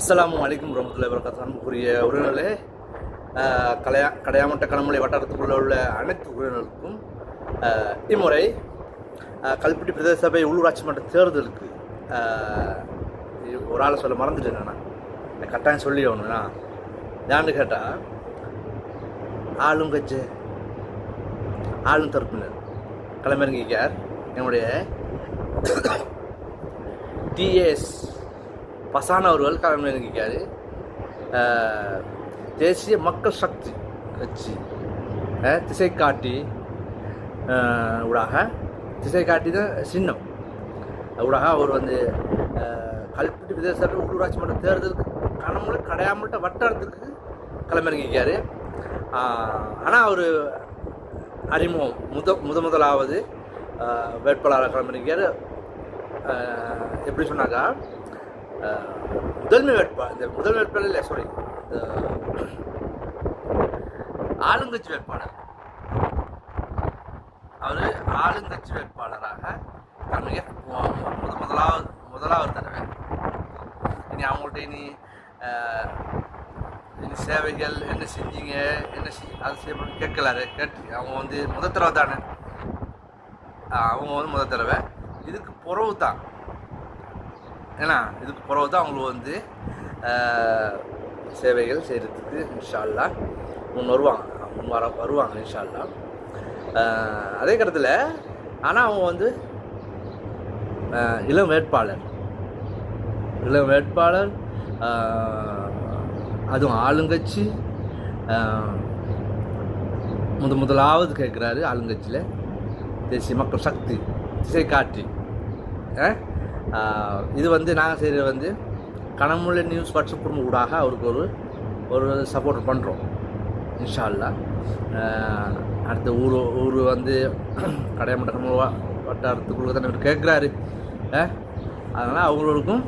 அஸ்லாம் அலைக்கும் ரமத்துல வரகாத்து உறவினர்களே கலையா கடையாமட்ட கணமலை வட்டாரத்துக்குள்ள உள்ள அனைத்து உறவினர்களுக்கும் இம்முறை கல்பட்டி பிரதேச சபை உள்ளூராட்சி மன்ற தேர்தலுக்கு ஒரு ஆளை சொல்ல மறந்துட்டேன் நான். கட்டாயம் சொல்லி ஆகணும்னா ஏன்னு கேட்டால் ஆளுங்கட்சி ஆளும் தரப்பினர் களமிறங்கிக்கார் என்னுடைய டிஎஸ் பசானவர்கள் அவர்கள் களமிறங்கிக்காரு தேசிய மக்கள் சக்தி கட்சி திசை காட்டி ஊடாக. திசை காட்டி தான் சின்னம். ஊடாக அவர் வந்து கல்பிட்டு விதேசத்தில் உள்ளூராட்சி மன்ற தேர்தலுக்கு கனமுள்ள கடையாமட்ட வட்டாரத்துக்கு களமிறங்கிக்காரு ஆனால் அவர் அறிமுகம் முத முத முதலாவது வேட்பாளராக களமிறங்கிக்காரு எப்படி சொன்னாக்கா முதன்மை வேட்பாளர் இந்த முதல் வேட்பாளர் இல்லை சாரி ஆளுங்கட்சி வேட்பாளர். அவர் ஆளுங்கட்சி வேட்பாளராக களமிறங்க முத முதலாவது முதலாவது தடவை. இனி அவங்கள்ட்ட இனி இனி சேவைகள் என்ன செஞ்சீங்க என்ன செய் அது செய்யணும் கேட்கலாரு கேட்டு. அவங்க வந்து முத தடவை தானே. அவங்க வந்து முத தடவை. இதுக்கு புறவு தான். ஏன்னா இதுக்கு பிறகு தான் அவங்களுக்கு வந்து சேவைகள் செய்கிறதுக்கு இன்ஷால்லா முன் வருவாங்க. முன் வர வருவாங்க இன்ஷால்லா அதே கருத்தில் ஆனால் அவங்க வந்து இளம் வேட்பாளர். இளம் வேட்பாளர் அதுவும் ஆளுங்கட்சி முத முதலாவது கேட்குறாரு ஆளுங்கட்சியில் தேசிய மக்கள் சக்தி திசை காட்டி. ஆ இது வந்து நாங்கள் செய்கிறது வந்து கனமுள்ள நியூஸ் வாட்ஸ்அப் குடும்ப ஊடாக அவருக்கு ஒரு ஒரு சப்போர்ட் பண்ணுறோம் இன்ஷா அல்லா அடுத்த ஊர் ஊர் வந்து கடையமட்டம் கமல் வ- வட்டாரத்துக்குள்ள தான் இவர் கேட்குறாரு அதனால் அவங்களுக்கும்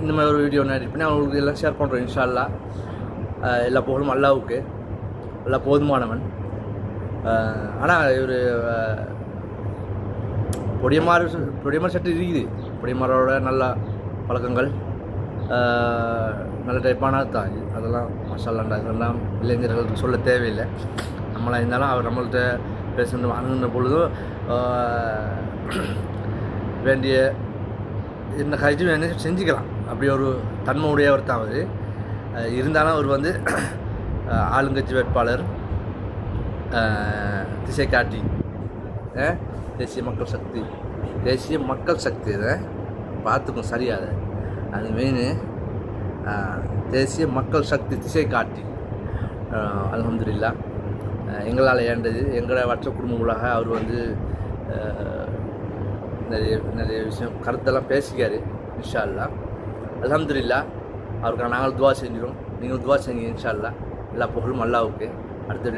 இந்த மாதிரி ஒரு வீடியோ எடிட் பண்ணி அவங்களுக்கு எல்லாம் ஷேர் பண்ணுறோம் இன்ஷா அல்லா எல்லா புகழும் அல்லாவுக்கு. எல்லாம் போதுமானவன். ஆனால் இவர் பொடியமாறு பொடியமார் சட்டு இருக்குது. பொடியமாரோட நல்ல பழக்கங்கள் நல்ல டைப்பான தான் அதெல்லாம் மசாலாண்டா இதெல்லாம் இளைஞர்களுக்கு சொல்ல தேவையில்லை. நம்மளாக இருந்தாலும் அவர் நம்மள்கிட்ட பேசணும் அணுகின்ற பொழுதும் வேண்டிய என்ன கழிச்சு வேணும் செஞ்சுக்கலாம். அப்படி ஒரு தன்மை உடையவர் தான் அவர். இருந்தாலும் அவர் வந்து ஆளுங்கட்சி வேட்பாளர் திசை காட்டி தேசிய மக்கள் சக்தி. தேசிய மக்கள் சக்தி இதை பார்த்துக்கும் சரியாது அது. மெயின் தேசிய மக்கள் சக்தி திசை காட்டி. அலமதுல்லா எங்களால் ஏண்டது? எங்களை வற்ற குடும்பங்களாக அவர் வந்து நிறைய நிறைய விஷயம் கருத்தெல்லாம் பேசிக்கார் இன்ஷா அல்லா அல்ஹம்துலில்லா அவருக்காக நாங்கள் துவா செஞ்சிடும் நீங்கள் துவா செஞ்சீங்க இன்ஷா அல்லா எல்லா புகழும் அல்லாவுக்கு. அடுத்த